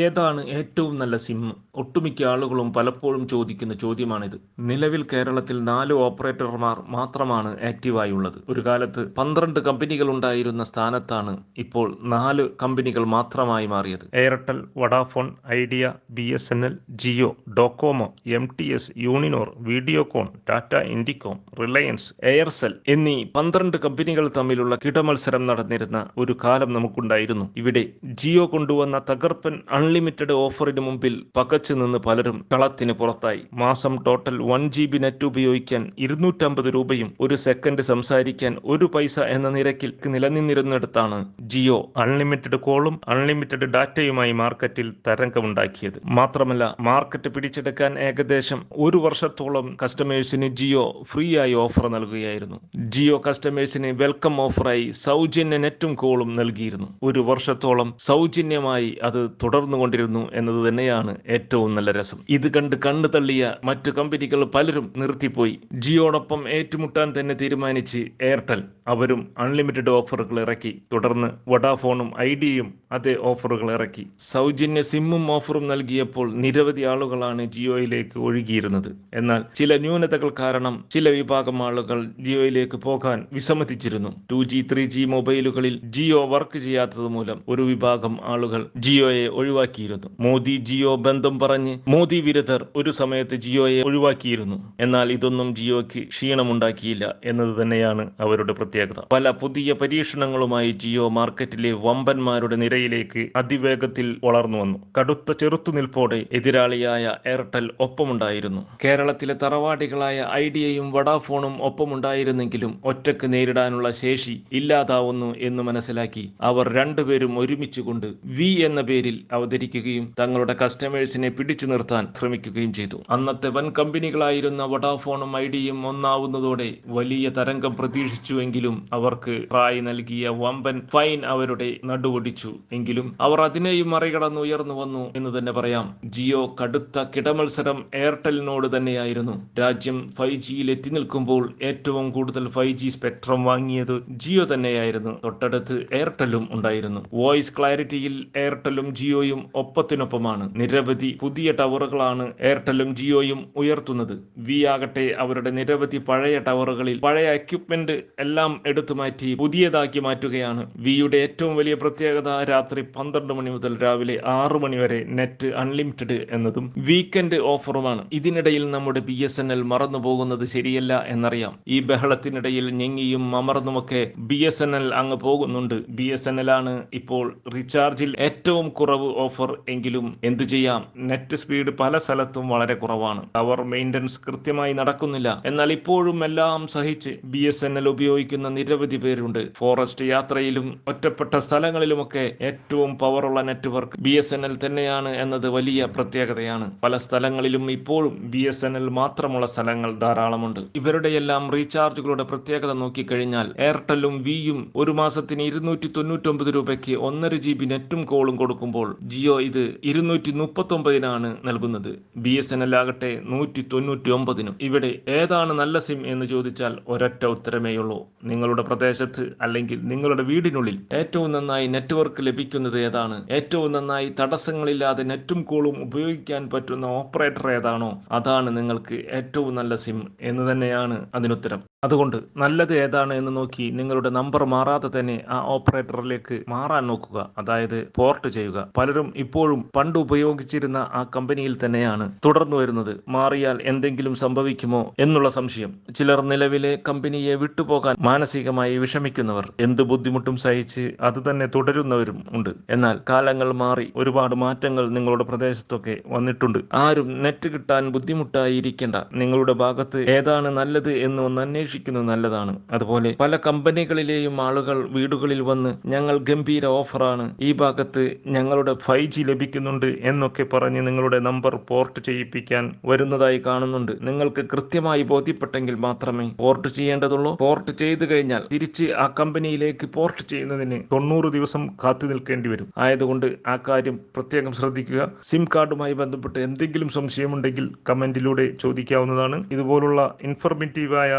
ഏതാണ് ഏറ്റവും നല്ല സിം? ഒട്ടുമിക്ക ആളുകളും പലപ്പോഴും ചോദിക്കുന്ന ചോദ്യമാണിത്. നിലവിൽ കേരളത്തിൽ നാല് ഓപ്പറേറ്റർമാർ മാത്രമാണ് ആക്റ്റീവായി ഉള്ളത് ഒരു കാലത്ത് പന്ത്രണ്ട് കമ്പനികൾ ഉണ്ടായിരുന്ന സ്ഥാനത്താണ് ഇപ്പോൾ നാല് കമ്പനികൾ മാത്രമായി മാറിയത്. Airtel Vodafone Idea B S N L Jio Docomo M T S Uninor Videocon Tata Indicom Reliance Aircel എന്നീ പന്ത്രണ്ട് കമ്പനികൾ തമ്മിലുള്ള കിടമത്സരം നടന്നിരുന്ന ഒരു കാലം നമുക്കുണ്ടായിരുന്നു. ഇവിടെ ജിയോ കൊണ്ടുവന്ന തകർപ്പൻ അൺലിമിറ്റഡ് ഓഫറിന് മുമ്പിൽ പകച്ചു നിന്ന് പലരും കളത്തിന് പുറത്തായി. മാസം total one G B net ഉപയോഗിക്കാൻ ഇരുന്നൂറ്റമ്പത് രൂപയും ഒരു സെക്കൻഡ് സംസാരിക്കാൻ ഒരു പൈസ എന്ന നിരക്കിൽ നിലനിന്നിരുന്നിടത്താണ് ജിയോ അൺലിമിറ്റഡ് കോളും അൺലിമിറ്റഡ് ഡാറ്റയുമായി മാർക്കറ്റിൽ തരംഗമുണ്ടാക്കിയത്. മാത്രമല്ല മാർക്കറ്റ് പിടിച്ചെടുക്കാൻ ഏകദേശം ഒരു വർഷത്തോളം കസ്റ്റമേഴ്സിന് ജിയോ ഫ്രീ ആയി ഓഫർ നൽകുകയായിരുന്നു. ജിയോ കസ്റ്റമേഴ്സിന് വെൽക്കം ഓഫറായി സൗജന്യ നെറ്റും കോളും നൽകിയിരുന്നു. ഒരു വർഷത്തോളം സൗജന്യമായി അത് തുടർന്നുകൊണ്ടിരുന്നു എന്നത് തന്നെയാണ് ഏറ്റവും നല്ല രസം. ഇത് കണ്ട് കണ്ണു തള്ളിയ മറ്റു കമ്പനികൾ പലരും നിർത്തിപ്പോയി. ജിയോടൊപ്പം ഏറ്റുമുട്ടാൻ തന്നെ തീരുമാനിച്ച് എയർടെൽ അവരും അൺലിമിറ്റഡ് ഓഫറുകൾ ഇറക്കി. തുടർന്ന് വഡാഫോണും ഐഡിയയും അതേ ഓഫറുകൾ ഇറക്കി. സൗജന്യ സിമ്മും ഓഫറും നൽകിയപ്പോൾ നിരവധി ആളുകളാണ് ജിയോയിലേക്ക് ഒഴുകിയിരുന്നത്. എന്നാൽ ചില ന്യൂനതകൾ കാരണം ചില വിഭാഗം ആളുകൾ ജിയോയിലേക്ക് പോകാൻ വിസമ്മതിച്ചിരുന്നു. ടു ജി ത്രീ ജി മൊബൈലുകളിൽ ജിയോ വർക്ക് ചെയ്യാത്തത് മൂലം ഒരു വിഭാഗം ആളുകൾ ജിയോയെ ഒഴിവാക്കിയിരുന്നു. മോദി ജിയോ ബന്ധം പറഞ്ഞ് മോദി വിരുദ്ധർ ഒരു സമയത്ത് ജിയോയെ ഒഴിവാക്കിയിരുന്നു. എന്നാൽ ഇതൊന്നും ജിയോയ്ക്ക് ക്ഷീണമുണ്ടാക്കിയില്ല എന്നത് തന്നെയാണ് അവരുടെ പ്രത്യേകത. പല പുതിയ പരീക്ഷണങ്ങളുമായി ജിയോ മാർക്കറ്റിലെ വമ്പന്മാരുടെ നിരയിലേക്ക് അതിവേഗത്തിൽ വളർന്നു വന്നു. കടുത്ത ചെറുത്തുനിൽപ്പോടെ എതിരാളിയായ എയർടെൽ ഒപ്പമുണ്ടായിരുന്നു. കേരളത്തിലെ തറവാടികളായ ഐഡിയയും വഡാഫോണും ഒപ്പമുണ്ടായിരുന്നെങ്കിലും ഒറ്റയ്ക്ക് നേരിടാനുള്ള ശേഷി ഇല്ലാതാവുന്നു എന്ന് മനസ്സിലാക്കി അവർ രണ്ടുപേരും ഒരുമിച്ചുകൊണ്ട് വി എന്ന പേരിൽ അവതരിക്കുകയും തങ്ങളുടെ കസ്റ്റമേഴ്സിനെ പിടിച്ചു നിർത്താൻ ശ്രമിക്കുകയും ചെയ്തു. അന്നത്തെ വൻ കമ്പനികളായിരുന്ന വടാഫോണും ഐഡിയും ഒന്നാവുന്നതോടെ വലിയ തരംഗം പ്രതീക്ഷിച്ചുവെങ്കിലും അവർക്ക് റായ് നൽകിയ വമ്പൻ ഫൈൻ അവരുടെ നടുവൊടിച്ചു. എങ്കിലും അവർ അതിനെയും മറികടന്ന് ഉയർന്നു വന്നു എന്ന് തന്നെ പറയാം. ജിയോ കടുത്ത കിടമത്സരം എയർടെലിനോട് തന്നെയായിരുന്നു. രാജ്യം ഫൈവ് ജിയിൽ എത്തി നിൽക്കുമ്പോൾ ഏറ്റവും കൂടുതൽ ഫൈവ് ജി സ്പെക്ട്രം വാങ്ങിയത് ജിയോ തന്നെയായിരുന്നു. തൊട്ടടുത്ത് എയർടെലും ഉണ്ടായിരുന്നു. വോയിസ് ക്ലാരിറ്റിയിൽ എയർടെലും ജിയോയും ഒപ്പത്തിനൊപ്പമാണ്. നിരവധി പുതിയ ടവറുകളാണ് എയർടെലും ജിയോയും ഉയർത്തുന്നത്. വി ആകട്ടെ അവരുടെ നിരവധി പഴയ ടവറുകളിൽ പഴയ എക്യുപ്മെന്റ് എല്ലാം എടുത്തു മാറ്റി പുതിയതാക്കി മാറ്റുകയാണ്. വിയുടെ ഏറ്റവും വലിയ പ്രത്യേകത രാത്രി പന്ത്രണ്ട് മണി മുതൽ രാവിലെ ആറു മണി വരെ നെറ്റ് അൺലിമിറ്റഡ് എന്നതും വീക്കെൻഡ് ഓഫറുമാണ്. ഇതിനിടയിൽ നമ്മുടെ ബി എസ് എൻ എൽ മറന്നു പോകുന്നത് ശരിയല്ല എന്നറിയാം. ഈ ബഹളത്തിനിടയിൽ ഞെങ്ങിയും അമർന്നുമൊക്കെ ബി എസ് എൻ എൽ അങ്ങ് പോകുന്നുണ്ട്. ബി എസ് എൻ എൽ ആണ് ഇപ്പോൾ റീചാർജിൽ ഏറ്റവും കുറവ് ഓഫർ എങ്കിലും എന്തു ചെയ്യാം? നെറ്റ് സ്പീഡ് പല സ്ഥലത്തും വളരെ കുറവാണ്. ടവർ മെയിന്റനൻസ് കൃത്യമായി നടക്കുന്നില്ല. എന്നാൽ ഇപ്പോഴും എല്ലാം സഹിച്ച് ബി എസ് എൻ എൽ ഉപയോഗിക്കുന്ന നിരവധി പേരുണ്ട്. ഫോറസ്റ്റ് യാത്രയിലും ഒറ്റപ്പെട്ട സ്ഥലങ്ങളിലുമൊക്കെ ഏറ്റവും പവറുള്ള network B S N L തന്നെയാണ് എന്നത് വലിയ പ്രത്യേകതയാണ്. പല സ്ഥലങ്ങളിലും ഇപ്പോഴും ബി എസ് എൻ എൽ മാത്രമുള്ള സ്ഥലങ്ങൾ ധാരാളമുണ്ട്. ഇവരുടെയെല്ലാം റീചാർജുകളുടെ പ്രത്യേകത നോക്കിക്കഴിഞ്ഞാൽ എയർടെല്ലും വിയും ഒരു മാസത്തിന് ഇരുന്നൂറ്റി തൊണ്ണൂറ്റൊമ്പത് രൂപയ്ക്ക് ഒന്നര ജി ബി നെറ്റും കോളും കൊടുക്കുമ്പോൾ ജിയോ ഇത് ഇരുന്നൂറ്റി മുപ്പത്തി ഒമ്പതിനാണ് നൽകുന്നത്. ബി എസ് എൻ എൽ ആകട്ടെ നൂറ്റി തൊണ്ണൂറ്റി ഒമ്പതിനും ഇവിടെ ഏതാണ് നല്ല സിം എന്ന് ചോദിച്ചാൽ ഒരൊറ്റ ഉത്തരമേയുള്ളൂ നിങ്ങളുടെ പ്രദേശത്ത് അല്ലെങ്കിൽ നിങ്ങളുടെ വീടിനുള്ളിൽ ഏറ്റവും നന്നായി നെറ്റ്വർക്ക് ലഭിക്കുന്നത് ഏതാണ്? ഏറ്റവും നന്നായി തടസ്സങ്ങളില്ലാതെ നെറ്റും കോളും ഉപയോഗിക്കാൻ പറ്റുന്ന ഓപ്പറേറ്റർ ഏതാണോ? അതാണ് നിങ്ങൾക്ക് ഏറ്റവും നല്ല സിം എന്ന് തന്നെയാണ് അതിനുത്തരം. അതുകൊണ്ട് നല്ലത് ഏതാണ് എന്ന് നോക്കി നിങ്ങളുടെ നമ്പർ മാറാതെ തന്നെ ആ ഓപ്പറേറ്ററിലേക്ക് മാറാൻ നോക്കുക. അതായത് പോർട്ട് ചെയ്യുക. പലരും ഇപ്പോഴും പണ്ട് ഉപയോഗിച്ചിരുന്ന ആ കമ്പനിയിൽ തന്നെയാണ് തുടർന്നു വരുന്നത്. മാറിയാൽ എന്തെങ്കിലും സംഭവിക്കുമോ എന്നുള്ള സംശയം. ചിലർ നിലവിലെ കമ്പനിയെ വിട്ടുപോകാൻ മാനസികമായി വിഷമിക്കുന്നവർ എന്ത് ബുദ്ധിമുട്ടും സഹിച്ച് അത് തന്നെ തുടരുന്നവരും ഉണ്ട്. എന്നാൽ കാലങ്ങൾ മാറി ഒരുപാട് മാറ്റങ്ങൾ നിങ്ങളുടെ പ്രദേശത്തൊക്കെ വന്നിട്ടുണ്ട്. ആരും നെറ്റ് കിട്ടാൻ ബുദ്ധിമുട്ടായി ഇരിക്കേണ്ട നിങ്ങളുടെ ഭാഗത്ത് ഏതാണ് നല്ലത് എന്ന് ഒന്ന് അന്വേഷിക്കുന്നത് നല്ലതാണ്. അതുപോലെ പല കമ്പനികളിലെയും ആളുകൾ വീടുകളിൽ വന്ന് ഞങ്ങൾ ഗംഭീര ഓഫറാണ്. ഈ ഭാഗത്ത് ഞങ്ങളുടെ ഫൈവ് ജി ലഭിക്കുന്നുണ്ട് എന്നൊക്കെ പറഞ്ഞ് നിങ്ങളുടെ നമ്പർ പോർട്ട് ചെയ്യിപ്പിക്കാൻ വരുന്നതായി കാണുന്നുണ്ട്. നിങ്ങൾക്ക് കൃത്യമായി ബോധ്യപ്പെട്ടെങ്കിൽ മാത്രമേ പോർട്ട് ചെയ്യേണ്ടതുള്ളൂ. പോർട്ട് ചെയ്തു കഴിഞ്ഞാൽ തിരിച്ച് ആ കമ്പനിയിലേക്ക് പോർട്ട് ചെയ്യുന്നതിന് തൊണ്ണൂറ് ദിവസം കാത്തു നിൽക്കേണ്ടി വരും. ആയതുകൊണ്ട് ആ കാര്യം പ്രത്യേകം ശ്രദ്ധിക്കുക. സിം കാർഡുമായി ബന്ധപ്പെട്ട് എന്തെങ്കിലും സംശയമുണ്ടെങ്കിൽ കമന്റിലൂടെ ചോദിക്കാവുന്നതാണ്. ഇതുപോലുള്ള ഇൻഫർമേറ്റീവായ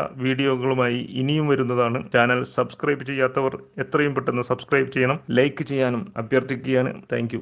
വീഡിയോകളുമായി ഇനിയും വരുന്നതാണ്. ചാനൽ സബ്സ്ക്രൈബ് ചെയ്യാത്തവർ എത്രയും പെട്ടെന്ന് സബ്സ്ക്രൈബ് ചെയ്യണം. ലൈക്ക് ചെയ്യാനും അഭ്യർത്ഥിക്കുകയാണ്. താങ്ക്